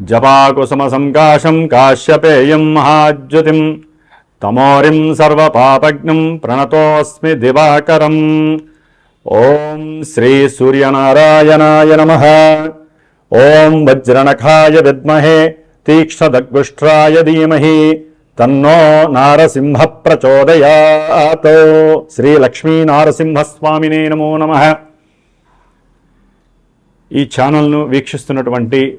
జపాకుసుమసంకాశం కాశ్యపేయం మహాజ్యుతిం. తమోరిం సర్వపాపజ్ఞం ప్రణతోస్మి దివాకరం. ఓం శ్రీ సూర్యనారాయణాయ నమ. ఓం వజ్రనఖాయ విద్మహే తీక్ష్ణదగ్గుష్ట్రాయ ధీమహి. తన్నో నారసింహ ప్రచోదయాత్. శ్రీ లక్ష్మీ నారసింహస్వామినే నమో నమః. ఈ ఛానల్ను వీక్షిస్తున్నటువంటి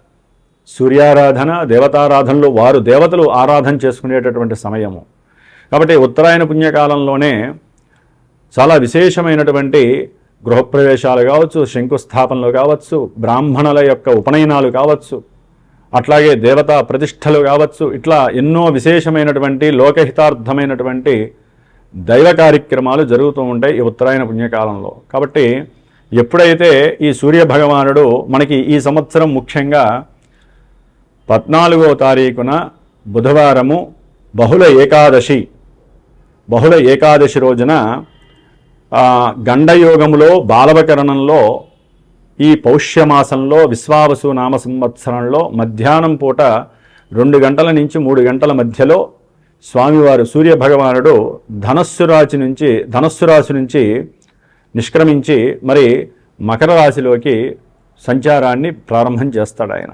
సూర్యారాధన దేవతారాధనలో వారు దేవతలు ఆరాధన చేసుకునేటటువంటి సమయము. కాబట్టి ఉత్తరాయణ పుణ్యకాలంలోనే చాలా విశేషమైనటువంటి గృహప్రవేశాలు కావచ్చు శంకుస్థాపనలు కావచ్చు బ్రాహ్మణుల యొక్క ఉపనయనాలు కావచ్చు అట్లాగే దేవతా ప్రతిష్టలు కావచ్చు ఇట్లా ఎన్నో విశేషమైనటువంటి లోకహితార్థమైనటువంటి దైవ కార్యక్రమాలు జరుగుతూ ఉంటాయి ఈ ఉత్తరాయణ పుణ్యకాలంలో. కాబట్టి ఎప్పుడైతే ఈ సూర్య భగవానుడు మనకి ఈ సంవత్సరం ముఖ్యంగా పద్నాలుగో తారీఖున బుధవారము బహుళ ఏకాదశి. బహుళ ఏకాదశి రోజున గండయోగములో బాలవకరణంలో ఈ పౌష్యమాసంలో విశ్వావసు నామ సంవత్సరంలో మధ్యాహ్నం పూట రెండు గంటల నుంచి మూడు గంటల మధ్యలో స్వామివారు సూర్య భగవానుడు ధనస్సు రాశి నుంచి ధనస్సు రాశి నుంచి నిష్క్రమించి మరి మకర రాశిలోకి సంచారాన్ని ప్రారంభం చేస్తాడు ఆయన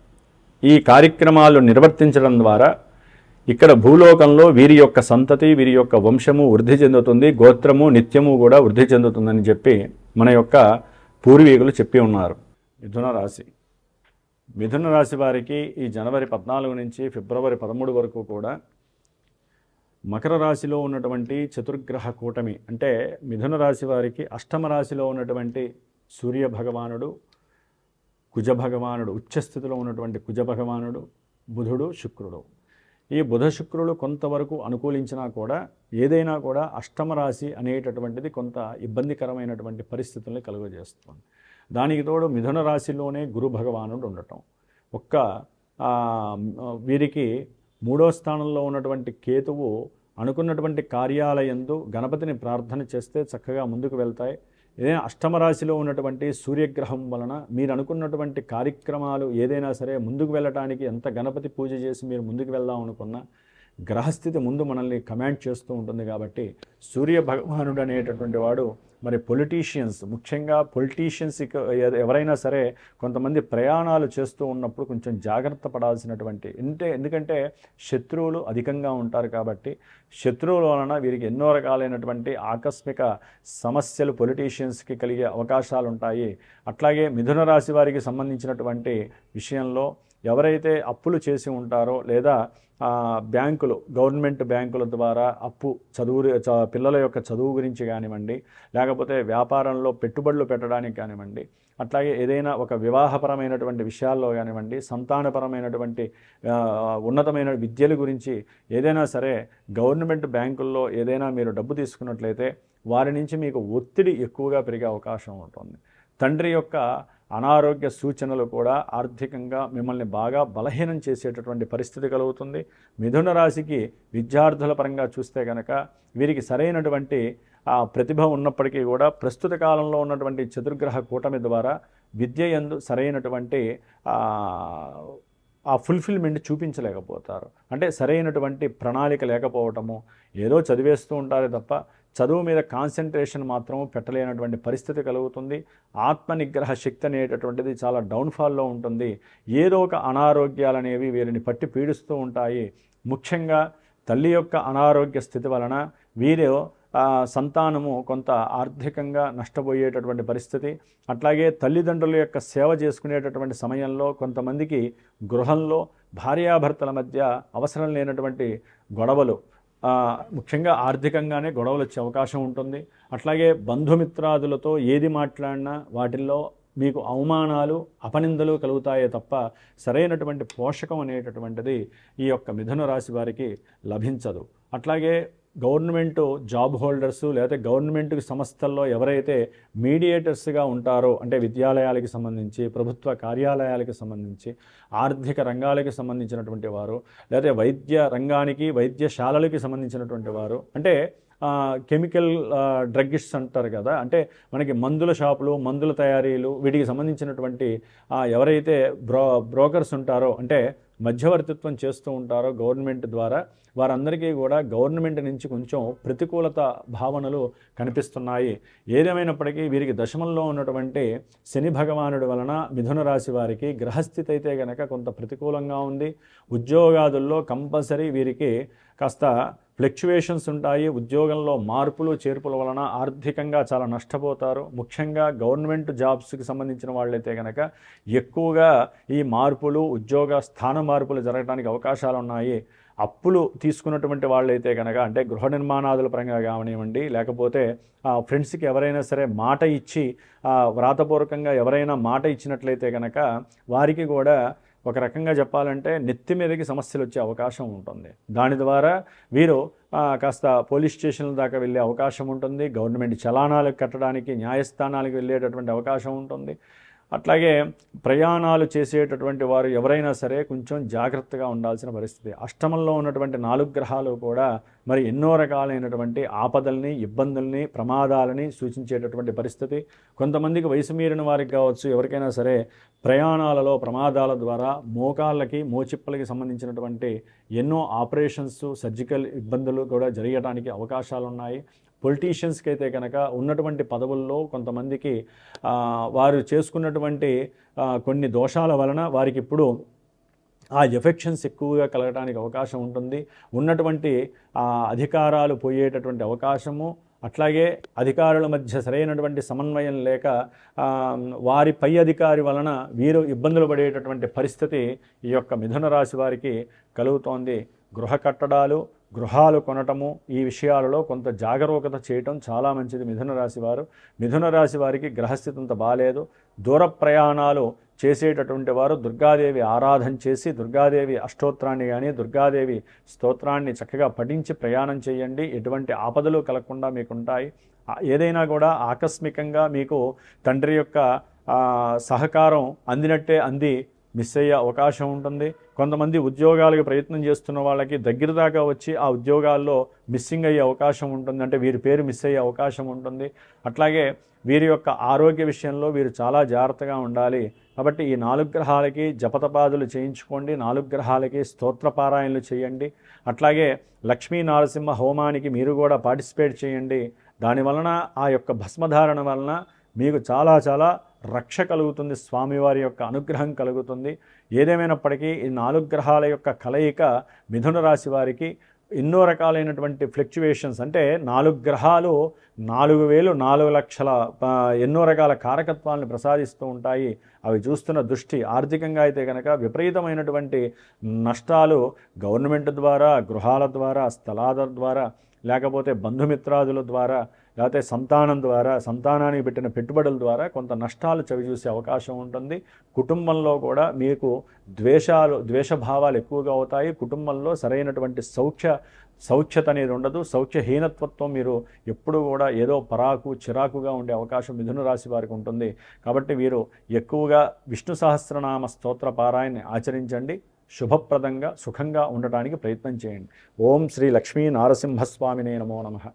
ఈ కార్యక్రమాలు నిర్వర్తించడం ద్వారా ఇక్కడ భూలోకంలో వీరి యొక్క సంతతి వీరి యొక్క వంశము వృద్ధి చెందుతుంది గోత్రము నిత్యము కూడా వృద్ధి చెందుతుందని చెప్పి మన యొక్క పూర్వీకులు చెప్పి ఉన్నారు. మిథున రాశి. మిథున రాశి వారికి ఈ జనవరి పద్నాలుగు నుంచి ఫిబ్రవరి పదమూడు వరకు కూడా మకర రాశిలో ఉన్నటువంటి చతుర్గ్రహ కూటమి అంటే మిథున రాశి వారికి అష్టమ రాశిలో ఉన్నటువంటి సూర్య భగవానుడు కుజ భగవానుడు ఉచ్చస్థితిలో ఉన్నటువంటి కుజ భగవానుడు బుధుడు శుక్రుడు. ఈ బుధ శుక్రులు కొంతవరకు అనుకూలించినా కూడా ఏదైనా కూడా అష్టమ రాశి అనేటటువంటిది కొంత ఇబ్బందికరమైనటువంటి పరిస్థితుల్ని కలుగజేస్తుంది. దానికి తోడు మిథున రాశిలోనే గురు భగవానుడు ఉండటం. ఒక్క వీరికి మూడో స్థానంలో ఉన్నటువంటి కేతువు అనుకున్నటువంటి కార్యాలయందు గణపతిని ప్రార్థన చేస్తే చక్కగా ముందుకు వెళ్తాయి. ఇదే అష్టమరాశిలో ఉన్నటువంటి సూర్యగ్రహం వలన మీరు అనుకున్నటువంటి కార్యక్రమాలు ఏదైనా సరే ముందుకు వెళ్ళటానికి ఎంత గణపతి పూజ చేసి మీరు ముందుకు వెళ్దాం అనుకున్నా గ్రహస్థితి ముందు మనల్ని కమాండ్ చేస్తూ ఉంటుంది కాబట్టి సూర్య భగవానుడు అనేటటువంటి వాడు మరి పొలిటీషియన్స్ ముఖ్యంగా పొలిటీషియన్స్ ఎవరైనా సరే కొంతమంది ప్రయాణాలు చేస్తూ ఉన్నప్పుడు కొంచెం జాగ్రత్త పడాల్సినటువంటి అంటే ఎందుకంటే శత్రువులు అధికంగా ఉంటారు కాబట్టి శత్రువుల వలన వీరికి ఎన్నో రకాలైనటువంటి ఆకస్మిక సమస్యలు పొలిటీషియన్స్కి కలిగే అవకాశాలు ఉంటాయి అట్లాగే మిథున రాశి వారికి సంబంధించినటువంటి విషయంలో ఎవరైతే అప్పులు చేసి ఉంటారో లేదా బ్యాంకులు గవర్నమెంట్ బ్యాంకుల ద్వారా అప్పు చదువు చ- పిల్లల యొక్క చదువు గురించి కానివ్వండి లేకపోతే వ్యాపారంలో పెట్టుబడులు పెట్టడానికి కానివ్వండి అట్లాగే ఏదైనా ఒక వివాహపరమైనటువంటి విషయాల్లో కానివ్వండి సంతానపరమైనటువంటి ఉన్నతమైన విద్యల గురించి ఏదైనా సరే గవర్నమెంట్ బ్యాంకుల్లో ఏదైనా మీరు డబ్బు తీసుకున్నట్లయితే వారి నుంచి మీకు ఒత్తిడి ఎక్కువగా పెరిగే అవకాశం ఉంటుంది. తండ్రి యొక్క అనారోగ్య సూచనలు కూడా ఆర్థికంగా మిమ్మల్ని బాగా బలహీనం చేసేటటువంటి పరిస్థితి కలుగుతుంది. మిథున రాశికి విద్యార్థుల పరంగా చూస్తే కనుక వీరికి సరైనటువంటి ప్రతిభ ఉన్నప్పటికీ కూడా ప్రస్తుత కాలంలో ఉన్నటువంటి చతుర్గ్రహ కూటమి ద్వారా విద్య యందు సరైనటువంటి ఆ ఫుల్ఫిల్మెంట్ చూపించలేకపోతారు. అంటే సరైనటువంటి ప్రణాళిక లేకపోవటము ఏదో చదివేస్తూ ఉంటారే తప్ప చదువు మీద కాన్సన్ట్రేషన్ మాత్రం పెట్టలేనటువంటి పరిస్థితి కలుగుతుంది. ఆత్మ నిగ్రహ శక్తి అనేటటువంటిది చాలా డౌన్ఫాల్లో ఉంటుంది. ఏదో ఒక అనారోగ్యాలు అనేవి వీరిని పట్టి పీడిస్తూ ఉంటాయి. ముఖ్యంగా తల్లి యొక్క అనారోగ్య స్థితి వలన వీరు సంతానము కొంత ఆర్థికంగా నష్టపోయేటటువంటి పరిస్థితి. అట్లాగే తల్లిదండ్రుల యొక్క సేవ చేసుకునేటటువంటి సమయంలో కొంతమందికి గృహంలో భార్యాభర్తల మధ్య అవసరం లేనటువంటి గొడవలు ముఖ్యంగా ఆర్థికంగానే గొడవలు వచ్చే అవకాశం ఉంటుంది. అట్లాగే బంధుమిత్రాదులతో ఏది మాట్లాడినా వాటిల్లో మీకు అవమానాలు అపనిందలు కలుగుతాయే తప్ప సరైనటువంటి పోషకం అనేటటువంటిది ఈ యొక్క మిథున రాశి వారికి లభించదు. అట్లాగే గవర్నమెంట్ జాబ్ హోల్డర్స్ లేకపోతే గవర్నమెంట్ సంస్థల్లో ఎవరైతే మీడియేటర్స్గా ఉంటారో అంటే విద్యాలయాలకి సంబంధించి ప్రభుత్వ కార్యాలయాలకు సంబంధించి ఆర్థిక రంగాలకి సంబంధించినటువంటి వారు లేకపోతే వైద్య రంగానికి వైద్యశాలలకి సంబంధించినటువంటి వారు అంటే కెమికల్ డ్రగ్గిస్ట్ అంటారు కదా అంటే మనకి మందుల షాపులు మందుల తయారీలు వీటికి సంబంధించినటువంటి ఎవరైతే బ్రో బ్రోకర్స్ ఉంటారో అంటే మధ్యవర్తిత్వం చేస్తూ ఉంటారో గవర్నమెంట్ ద్వారా వారందరికీ కూడా గవర్నమెంట్ నుంచి కొంచెం ప్రతికూలత భావనలు కనిపిస్తున్నాయి. ఏదేమైనప్పటికీ వీరికి దశమంలో ఉన్నటువంటి శని భగవానుడి వలన మిథున రాశి వారికి గ్రహస్థితి అయితే గనక కొంత ప్రతికూలంగా ఉంది. ఉద్యోగాదుల్లో కంపల్సరీ వీరికి కాస్త ఫ్లక్చువేషన్స్ ఉంటాయి ఉద్యోగంలో మార్పులు చేర్పుల వలన ఆర్థికంగా చాలా నష్టపోతారు. ముఖ్యంగా గవర్నమెంట్ జాబ్స్కి సంబంధించిన వాళ్ళైతే కనుక ఎక్కువగా ఈ మార్పులు ఉద్యోగ స్థాన మార్పులు జరగడానికి అవకాశాలు ఉన్నాయి అప్పులు తీసుకున్నటువంటి వాళ్ళైతే కనుక అంటే గృహ నిర్మాణాదుల పరంగా కావనివ్వండి లేకపోతే ఆ, ఫ్రెండ్స్కి ఎవరైనా సరే మాట ఇచ్చి వ్రాతపూర్వకంగా ఎవరైనా మాట ఇచ్చినట్లయితే కనుక వారికి కూడా ఒక రకంగా చెప్పాలంటే నెత్తి మీదకి సమస్యలు వచ్చే అవకాశం ఉంటుంది. దాని ద్వారా వీరు కాస్త పోలీస్ స్టేషన్ల దాకా వెళ్ళే అవకాశం ఉంటుంది. గవర్నమెంట్ చలానాలకు కట్టడానికి న్యాయస్థానాలకు వెళ్ళేటటువంటి అవకాశం ఉంటుంది. అట్లాగే ప్రయాణాలు చేసేటటువంటి వారు ఎవరైనా సరే కొంచెం జాగ్రత్తగా ఉండాల్సిన పరిస్థితి. అష్టమంలో ఉన్నటువంటి నాలుగు గ్రహాలు కూడా మరి ఎన్నో రకాలైనటువంటి ఆపదల్ని ఇబ్బందుల్ని ప్రమాదాలని సూచించేటటువంటి పరిస్థితి. కొంతమందికి వయసు మీరిన వారికి కావచ్చు ఎవరికైనా సరే ప్రయాణాలలో ప్రమాదాల ద్వారా మోకాళ్ళకి మోచిప్పలకి సంబంధించినటువంటి ఎన్నో ఆపరేషన్స్ సర్జికల్ ఇబ్బందులు కూడా జరగడానికి అవకాశాలు ఉన్నాయి పొలిటీషియన్స్కి అయితే కనుక ఉన్నటువంటి పదవుల్లో కొంతమందికి వారు చేసుకున్నటువంటి కొన్ని దోషాల వలన వారికి ఇప్పుడు ఆ ఎఫెక్షన్స్ ఎక్కువగా కలగడానికి అవకాశం ఉంటుంది. ఉన్నటువంటి అధికారాలు పోయేటటువంటి అవకాశము అట్లాగే అధికారుల మధ్య సరైనటువంటి సమన్వయం లేక వారి పై అధికారి వలన వీరు ఇబ్బందులు పడేటటువంటి పరిస్థితి ఈ యొక్క మిథున రాశి వారికి కలుగుతోంది. గృహ కట్టడాలు గృహాలు కొనటము ఈ విషయాలలో కొంత జాగరూకత చేయటం చాలా మంచిది మిథున రాశి వారు. మిథున రాశి వారికి గ్రహస్థితి అంత బాగాలేదు దూర ప్రయాణాలు చేసేటటువంటి వారు దుర్గాదేవి ఆరాధన చేసి దుర్గాదేవి అష్టోత్రాన్ని కానీ దుర్గాదేవి స్తోత్రాన్ని చక్కగా పఠించి ప్రయాణం చేయండి. ఎటువంటి ఆపదలు కలగకుండా మీకు ఉంటాయి ఏదైనా కూడా ఆకస్మికంగా మీకు తండ్రి యొక్క సహకారం అందినట్టే అంది మిస్ అయ్యే అవకాశం ఉంటుంది. కొంతమంది ఉద్యోగాలకు ప్రయత్నం చేస్తున్న వాళ్ళకి దగ్గర దాకా వచ్చి ఆ ఉద్యోగాల్లో మిస్సింగ్ అయ్యే అవకాశం ఉంటుంది. అంటే వీరి పేరు మిస్ అయ్యే అవకాశం ఉంటుంది. అట్లాగే వీరి యొక్క ఆరోగ్య విషయంలో వీరు చాలా జాగ్రత్తగా ఉండాలి. కాబట్టి ఈ నాలుగు గ్రహాలకి జపతపాదులు చేయించుకోండి. నాలుగు గ్రహాలకి స్తోత్రపారాయణలు చేయండి. అట్లాగే లక్ష్మీ నరసింహ హోమానికి మీరు కూడా పార్టిసిపేట్ చేయండి. దాని వలన ఆ యొక్క భస్మధారణ వలన మీకు చాలా చాలా రక్ష కలుగుతుంది స్వామివారి యొక్క అనుగ్రహం కలుగుతుంది. ఏదేమైనప్పటికీ ఈ నాలుగు గ్రహాల యొక్క కలయిక మిథున రాశి వారికి ఎన్నో రకాలైనటువంటి ఫ్లక్చువేషన్స్ అంటే నాలుగు గ్రహాలు నాలుగు వేలు నాలుగు లక్షల ఎన్నో రకాల కారకత్వాలను ప్రసాదిస్తూ ఉంటాయి. అవి చూస్తున్న దృష్టి ఆర్థికంగా అయితే కనుక విపరీతమైనటువంటి నష్టాలు గవర్నమెంట్ ద్వారా గృహాల ద్వారా స్థలాల ద్వారా లేకపోతే బంధుమిత్రాదుల ద్వారా లేకపోతే సంతానం ద్వారా సంతానానికి పెట్టిన పెట్టుబడుల ద్వారా కొంత నష్టాలు చవిచూసే అవకాశం ఉంటుంది. కుటుంబంలో కూడా మీకు ద్వేషాలు ద్వేషభావాలు ఎక్కువగా అవుతాయి. కుటుంబంలో సరైనటువంటి సౌఖ్య సౌఖ్యత అనేది ఉండదు. సౌఖ్యహీనత్వత్వం మీరు ఎప్పుడు కూడా ఏదో పరాకు చిరాకుగా ఉండే అవకాశం మిథున రాశి వారికి ఉంటుంది. కాబట్టి వీరు ఎక్కువగా విష్ణు సహస్రనామ స్తోత్ర పారాయణని ఆచరించండి. శుభప్రదంగా సుఖంగా ఉండటానికి ప్రయత్నం చేయండి. ఓం శ్రీ లక్ష్మీ నారసింహస్వామినే నమో నమః.